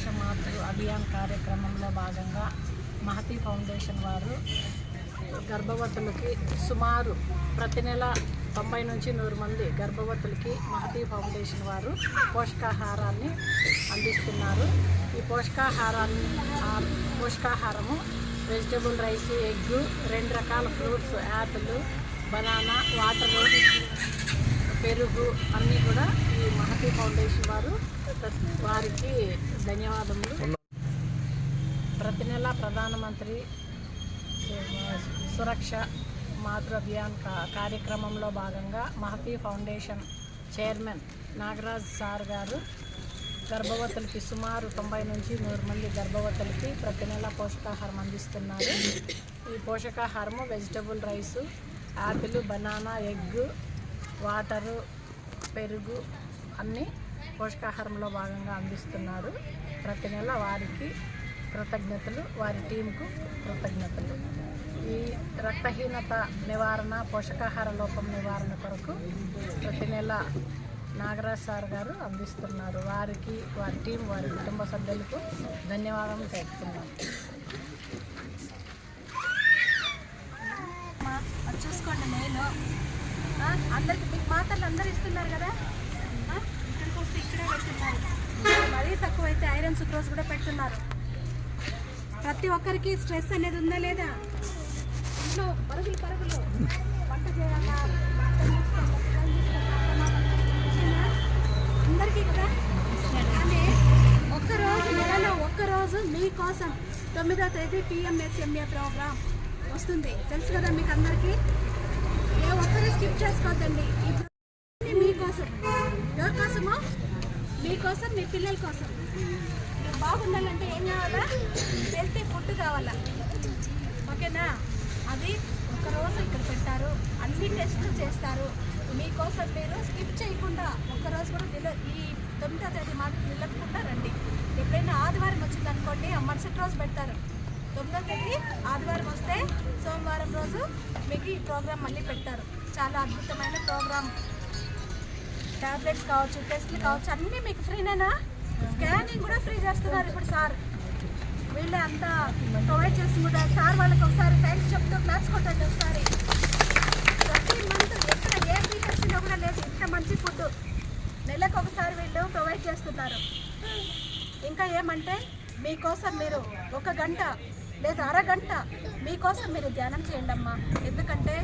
సురక్ష మాతృ అభియాన్ కార్యక్రమంలో భాగంగా మహతి ఫౌండేషన్ వారు గర్భవతులకి సుమారు ప్రతి నెల తొంభై నుంచి నూరు మంది గర్భవతులకి మహతి ఫౌండేషన్ వారు పోషకాహారాన్ని అందిస్తున్నారు. ఈ పోషకాహారాన్ని పోషకాహారము వెజిటబుల్ రైస్ ఎగ్ రెండు రకాల ఫ్రూట్స్ యాపిల్ బనానా వాటర్ పెరుగు అన్నీ కూడా ఈ మహతి ఫౌండేషన్ వారు వారికి ధన్యవాదములు. ప్రతి నెల ప్రధానమంత్రి సురక్ష మాతృ అభియాన్ కా- కార్యక్రమంలో భాగంగా Mahati foundation chairman Nagaraj sir గారు గర్భవతులకి సుమారు తొంభై నుంచి నూరు మంది గర్భవతులకి ప్రతి నెల పోషకాహారం అందిస్తున్నారు. ఈ పోషకాహారము vegetable rice apple banana egg water పెరుగు అన్నీ పోషకాహారంలో భాగంగా అందిస్తున్నారు. ప్రతి నెల వారికి కృతజ్ఞతలు వారి టీంకు కృతజ్ఞతలు. ఈ రక్తహీనత నివారణ పోషకాహార లోపం నివారణ కొరకు ప్రతి నెల నాగరాజ్ సార్ గారు అందిస్తున్నారు. వారికి వారి టీం వారి కుటుంబ సభ్యులకు ధన్యవాదాలు తెలుపుతున్నాను చూసుకోండి నేను అందరికి మీకు మాత్రలు అందరు ఇస్తున్నారు కదా? ఆ, వస్తే ఇక్కడే పెడుతున్నారు మరీ తక్కువైతే ఐరన్ సుక్రోస్ కూడా పెడుతున్నారు. ప్రతి ఒక్కరికి స్ట్రెస్ అనేది ఉందా లేదా? ఇంట్లో పరుగులు పరుగులు. వంట చేయాలా? అందరికీ కదా? కానీ ఒక్కరోజు నెలలో ఒక్కరోజు మీకోసం తొమ్మిదో తేదీ పిఎంఎస్ఎంఏ ప్రోగ్రామ్ వస్తుంది. తెలుసు కదా మీకు అందరికీ? ఏ ఒక్కరు స్కిప్ చేసుకోవద్దండి ఈ మీకోసం ఎవరి కోసము? మీకోసం మీ పిల్లల కోసం. మీరు బాగుండాలంటే ఏం కావాలా? హెల్తీ ఫుడ్ కావాలా? ఓకేనా? అది ఒకరోజు ఇక్కడ పెట్టారు. అన్ని టెస్టులు చేస్తారు. మీకోసం మీరు స్కిప్ చేయకుండా ఒక్కరోజు కూడా నిల ఈ తొమ్మిదో తేదీ మాత్రం నిలవకుండా రండి. ఎప్పుడైనా ఆదివారం వచ్చింది అనుకోండి ఆ మరుసటి రోజు పెడతారు. తొమ్మిదో తేదీ ఆదివారం వస్తే సోమవారం రోజు మీకు ఈ ప్రోగ్రాం మళ్ళీ పెడతారు. చాలా అద్భుతమైన ప్రోగ్రాం టాబ్లెట్స్ కావచ్చు టెస్ట్లు కావచ్చు అన్నీ మీకు ఫ్రీనేనా? స్కానింగ్ కూడా ఫ్రీ చేస్తున్నారు ఇప్పుడు సార్. వీళ్ళే అంతా ప్రొవైడ్ చేస్తున్నారు సార్ వాళ్ళకి ఒకసారి థ్యాంక్స్ చెప్తూ క్లాస్ కొట్టండి ఒకసారి. ప్రతి మంత్ ఎక్కడ ఏ ఫీచర్స్ కూడా లేదు ఇంత మంచి ఫుడ్ నెలకు ఒకసారి వీళ్ళు ప్రొవైడ్ చేస్తున్నారు. ఇంకా ఏమంటే మీకోసం మీరు ఒక గంట లేదా అరగంట. మీకోసం మీరు ధ్యానం చేయండి అమ్మా ఎందుకంటే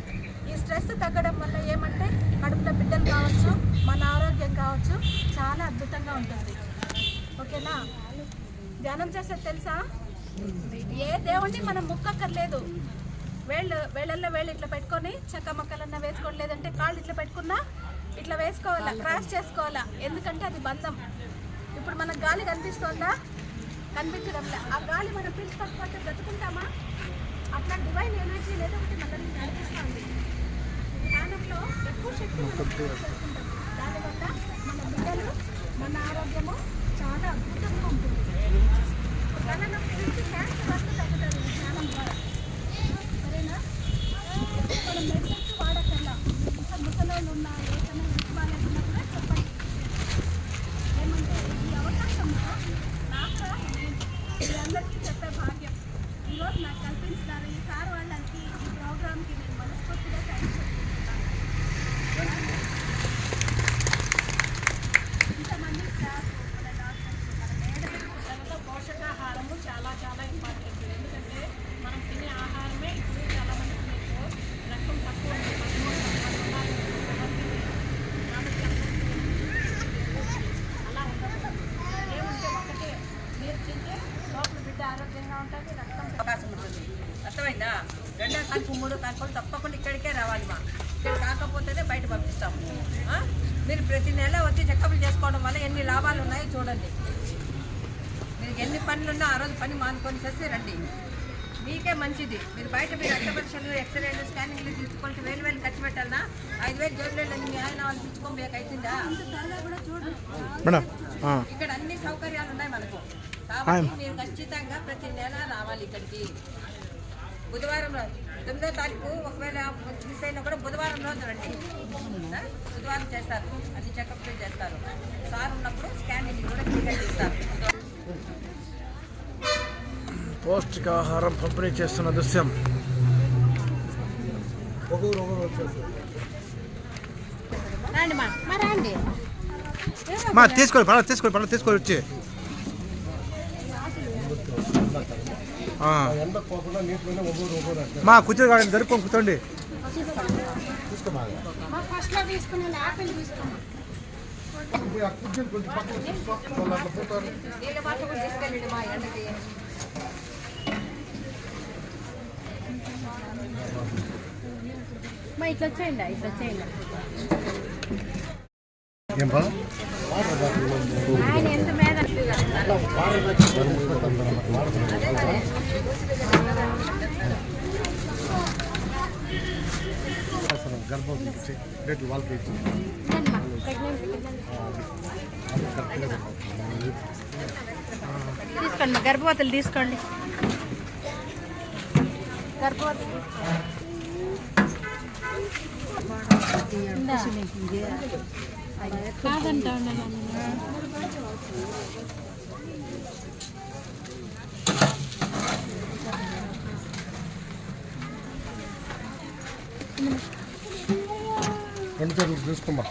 ఈ స్ట్రెస్ తగ్గడం వల్ల ఏమంటే కడుపులో బిడ్డలు కావచ్చు మన ఆరోగ్యం కావచ్చు చాలా అద్భుతంగా ఉంటుంది. ఓకేనా? ధ్యానం చేసేది తెలుసా? ఏ దేవుణ్ణి మనం ముక్కక్కర్లేదు. వేళ్ళు వేళ్ళల్లో వేళ్ళు ఇట్లా పెట్టుకొని చెక్క మొక్కలన్నా వేసుకోవడం లేదంటే కాళ్ళు ఇట్లా పెట్టుకున్నా ఇట్లా వేసుకోవాలా క్రాష్ చేసుకోవాలా. ఎందుకంటే అది బంధం. ఇప్పుడు మనకు గాలి కనిపిస్తోందా? కనిపించడంలే ఆ గాలి మనం పీల్చుకోకపోతే బ్రతుకుంటామా అట్లా డివైన్ ఎనర్జీ అనేది ఒకటి మనల్ని నడిపిస్తుంది ధ్యానంలో ఎక్కువ శక్తి మనం దానివల్ల మన బిడ్డలు మన ఆరోగ్యము చాలా అద్భుతంగా ఉంటుంది తలనొప్పి నుంచి క్యాన్సర్ వరకు తగ్గుతుంది ఈ ధ్యానం ద్వారా సరేనా మనం మెడిసిన్స్ వాడకల్లా ఇంకా ముసలోళ్ళు ఉన్నా ఏదైనా హెల్త్ బాగాలేకున్నా కూడా చెప్పండి ఏమంటే ఈ అవకాశంలో నాకు మీ అందరికీ చెప్పే భాగ్యం ఈరోజు నాకు కల్పించినారు ఈ సార్ వాళ్ళకి ఈ ప్రోగ్రామ్కి నేను మనస్ఫూర్తిగా థ్యాంక్స్ చెప్తున్నాను ఇంతమంది స్టాఫ్ మన డాక్టర్స్ మన మేడం తర్వాత పోషకాహారము చాలా చాలా ఇంపార్టెంట్ ఎందుకంటే మనం తినే ఆహారమే ఇప్పుడు చాలా మంది తినేట్లో రక్తం తక్కువ ఉంది మధుమేహం, మధుమేహం, కాబట్టి అలా ఉండదు ఏమంటే ఒకటే మీరు తింటే లోపల బిడ్డ ఆరోగ్యంగా ఉంటుంది రక్తం అవకాశం ఉంటుంది. అర్థమైందా? రెండో కాన్పు మూడో కాన్పు తప్పకుండా ఇక్కడికే రావాలి మా ఇక్కడ కాకపోతేనే బయట పంపిస్తాము. ఆ? మీరు ప్రతి నెల వచ్చి చెకప్లు చేసుకోవడం వల్ల ఎన్ని లాభాలు ఉన్నాయో చూడండి. మీరు ఎన్ని పనులున్నా ఆ రోజు పని మానుకొని చేసి రండి. మీకే మంచిది. మీరు బయట మీరు రక్త పరీక్షలు ఎక్స్రేలు స్కానింగ్లు తీసుకుంటే వేలు వేలు ఖర్చు పెట్టాలన్నా ఐదు వేలు జోబులలో మీ ఆయన వాళ్ళు అవుతుందా మేడం ఆ, ఇక్కడ అన్ని సౌకర్యాలు ఉన్నాయి మనకు. కాబట్టి మీరు ఖచ్చితంగా ప్రతి నెల రావాలి ఇక్కడికి. బుధవారం రోజు. తొమ్మిదో తారీఖు ఒకవేళ మిస్ అయినా కూడా బుధవారం రోజు రండి? బుధవారం చేస్తారు. అన్ని చెకప్లు చేస్తారు. సార్ ఉన్నప్పుడు స్కానింగ్ కూడా ఫ్రీగా చేస్తారు. పౌష్టికాహారం పంపిణీ చేస్తున్న దృశ్యం. రండి మా. మా రండి. మా తీసుకోండి పర్లేదు తీసుకోండి పర్లేదు తీసుకొని వచ్చి ఆ. మా కూర్చో కాదండి జరుపుకొని కూర్చోండి. ఇట్లా వచ్చేయండి ఇట్లా వచ్చేయండి. తీసుకోండి మా గర్భవతులు తీసుకోండి. గర్భవతులు. కాదంటా రెండు చేతులు తీసుకోమ్మా